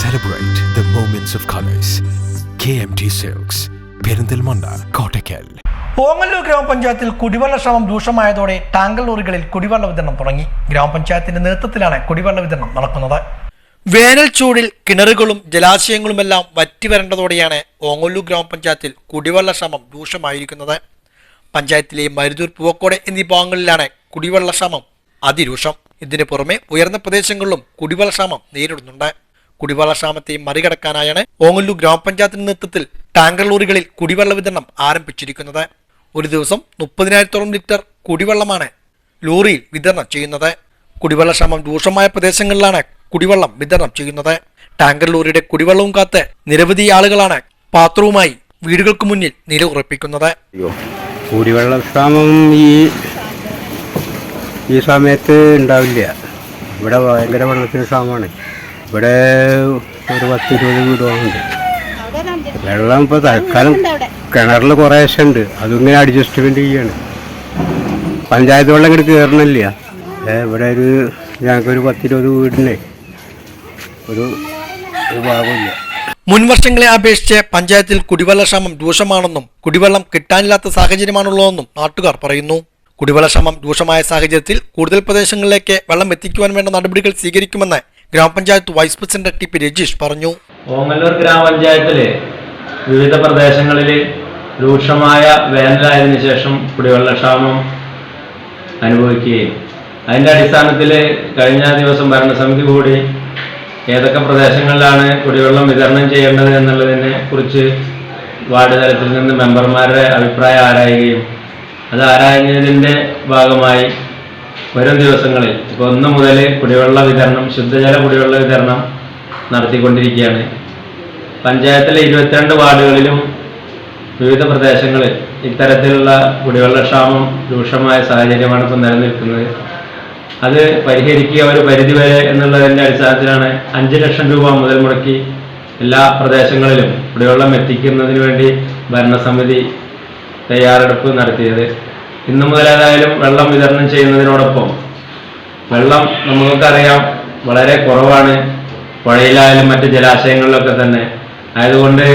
Celebrate of colours K M T silks Perinthalmanna Kottakkal Ongallur ഗ്രാമപഞ്ചായത്തിൽ കുടിവെള്ള ക്ഷാമം രൂക്ഷമായതോടെ tanker ലോറികളിൽ കുടിവെള്ള വിതരണം തുടങ്ങി. ഗ്രാമപഞ്ചായത്തിന്റെ നേതൃത്വത്തിലാണ് കുടിവെള്ള വിതരണം നടക്കുന്നത്. വേനൽ ചൂടിൽ കിണറുകളും ജലാശയങ്ങളുമെല്ലാം വറ്റിവരേണ്ടതോടെയാണ് ഓങ്ങല്ലൂർ ഗ്രാമപഞ്ചായത്തിൽ കുടിവെള്ള ക്ഷാമം രൂക്ഷമായിരിക്കുന്നത്. പഞ്ചായത്തിലെ മരുതൂർ പൂവക്കോട് എന്നീ ഭാഗങ്ങളിലാണ് കുടിവെള്ള ക്ഷാമം അതിരൂക്ഷം. ഇതിനു പുറമെ ഉയർന്ന പ്രദേശങ്ങളിലും കുടിവെള്ള ക്ഷാമം നേരിടുന്നുണ്ട്. കുടിവെള്ള ക്ഷാമത്തെയും മറികടക്കാനായാണ് ഓങ്ങല്ലൂർ ഗ്രാമപഞ്ചായത്തിന്റെ നേതൃത്വത്തിൽ ടാങ്കർ ലോറികളിൽ കുടിവെള്ള വിതരണം ആരംഭിച്ചിരിക്കുന്നത്. ഒരു ദിവസം മുപ്പതിനായിരത്തോളം ലിറ്റർ കുടിവെള്ളമാണ് ലോറിയിൽ വിതരണം ചെയ്യുന്നത്. കുടിവെള്ള ക്ഷാമം രൂക്ഷമായ പ്രദേശങ്ങളിലാണ് കുടിവെള്ളം വിതരണം ചെയ്യുന്നത്. ടാങ്കർ ലോറിയുടെ കുടിവെള്ളവും കാത്ത് നിരവധി ആളുകളാണ് പാത്രവുമായി വീടുകൾക്ക് മുന്നിൽ നില ഉറപ്പിക്കുന്നത്. കുടിവെള്ള ക്ഷാമം ഈ ഈ സമയത്ത് ഉണ്ടാവില്ല. ഇവിടെ ഭയങ്കര വെള്ളത്തിന് ക്ഷാമമാണ്. ഇവിടെ ഒരു പത്ത് ഇരുപത് വീടുകളുണ്ട്. വെള്ളം ഇപ്പോൾ തൽക്കാലം കിണറിൽ കുറേശ്ശെ ഉണ്ട്. അതിങ്ങനെ അഡ്ജസ്റ്റ്മെന്റ് ചെയ്യാണ്. പഞ്ചായത്ത് വെള്ളം ഇങ്ങോട്ട് കയറണില്ല ഇവിടെ ഒരു ഞങ്ങൾക്കൊരു പത്തിരുപത് വീടിനെ ഒരു ഒരു ഭാഗമില്ല. മുൻ വർഷങ്ങളെ അപേക്ഷിച്ച് പഞ്ചായത്തിൽ കുടിവെള്ളക്ഷാമം രൂക്ഷമാണെന്നും കുടിവെള്ളം കിട്ടാനില്ലാത്ത സാഹചര്യമാണുള്ളതെന്നും നാട്ടുകാർ പറയുന്നു. കുടിവെള്ളക്ഷാമം രൂക്ഷമായ സാഹചര്യത്തിൽ കൂടുതൽ പ്രദേശങ്ങളിലേക്ക് വെള്ളം എത്തിക്കുവാൻ വേണ്ട നടപടികൾ സ്വീകരിക്കുമെന്ന് grama panchayat vice president T P Rajeesh പറഞ്ഞു. ഓങ്ങല്ലൂർ ഗ്രാമപഞ്ചായത്തിലെ വിവിധ പ്രദേശങ്ങളിൽ രൂക്ഷമായ വേനലായതിനു ശേഷം കുടിവെള്ളക്ഷാമം അനുഭവിക്കുകയും അതിന്റെ അടിസ്ഥാനത്തിൽ കഴിഞ്ഞ ദിവസം ഭരണസമിതി കൂടി ഏതൊക്കെ പ്രദേശങ്ങളിലാണ് കുടിവെള്ളം വിതരണം ചെയ്യേണ്ടത് എന്നുള്ളതിനെ കുറിച്ച് വാർഡ് തലത്തിൽ നിന്ന് മെമ്പർമാരുടെ അഭിപ്രായം ആരായുകയും അത് ആരായുന്നതിന്റെ ഭാഗമായി വരും ദിവസങ്ങളിൽ. ഇപ്പോൾ ഒന്ന് മുതൽ കുടിവെള്ള വിതരണം ശുദ്ധജല കുടിവെള്ള വിതരണം നടത്തിക്കൊണ്ടിരിക്കുകയാണ്. പഞ്ചായത്തിലെ ഇരുപത്തിരണ്ട് വാർഡുകളിലും വിവിധ പ്രദേശങ്ങളിൽ ഇത്തരത്തിലുള്ള കുടിവെള്ളക്ഷാമം രൂക്ഷമായ സാഹചര്യമാണ് ഇപ്പോൾ നിലനിൽക്കുന്നത്. അത് പരിഹരിക്കുക ഒരു പരിധിവരെ എന്നുള്ളതിന്റെ അടിസ്ഥാനത്തിലാണ് അഞ്ച് ലക്ഷം രൂപ മുതൽ മുടക്കി എല്ലാ പ്രദേശങ്ങളിലും കുടിവെള്ളം എത്തിക്കുന്നതിന് വേണ്ടി ഭരണസമിതി തയ്യാറെടുപ്പ് നടത്തിയത്. ഇന്നു മുതൽ ഏതായാലും വെള്ളം വിതരണം ചെയ്യുന്നതിനോടൊപ്പം വെള്ളം നമുക്കറിയാം വളരെ കുറവാണ്. പുഴയിലായാലും മറ്റ് ജലാശയങ്ങളിലൊക്കെ തന്നെ. ആയതുകൊണ്ട്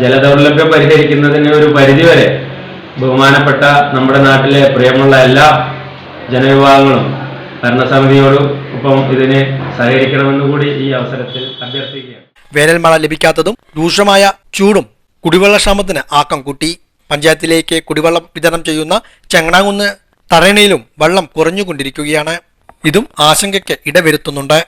ജലദൗർലഭ്യം പരിഹരിക്കുന്നതിന് ഒരു പരിധിവരെ ബഹുമാനപ്പെട്ട നമ്മുടെ നാട്ടിലെ പ്രിയമുള്ള എല്ലാ ജനവിഭാഗങ്ങളും ഭരണസമിതിയോടും ഒപ്പം ഇതിനെ സഹകരിക്കണമെന്ന് കൂടി ഈ അവസരത്തിൽ അഭ്യർത്ഥിക്കുകയാണ്. വേനൽ മഴ ലഭിക്കാത്തതും രൂക്ഷമായ ചൂടും കുടിവെള്ളക്ഷാമത്തിന് ആക്കം കൂട്ടി. പഞ്ചായത്തിലേക്ക് കുടിവെള്ളം വിതരണം ചെയ്യുന്ന ചെങ്ങണാകുന്ന് തറയണയിലും വെള്ളം കുറഞ്ഞുകൊണ്ടിരിക്കുകയാണ്. ഇതും ആശങ്കയ്ക്ക് ഇടവരുത്തുന്നുണ്ട്.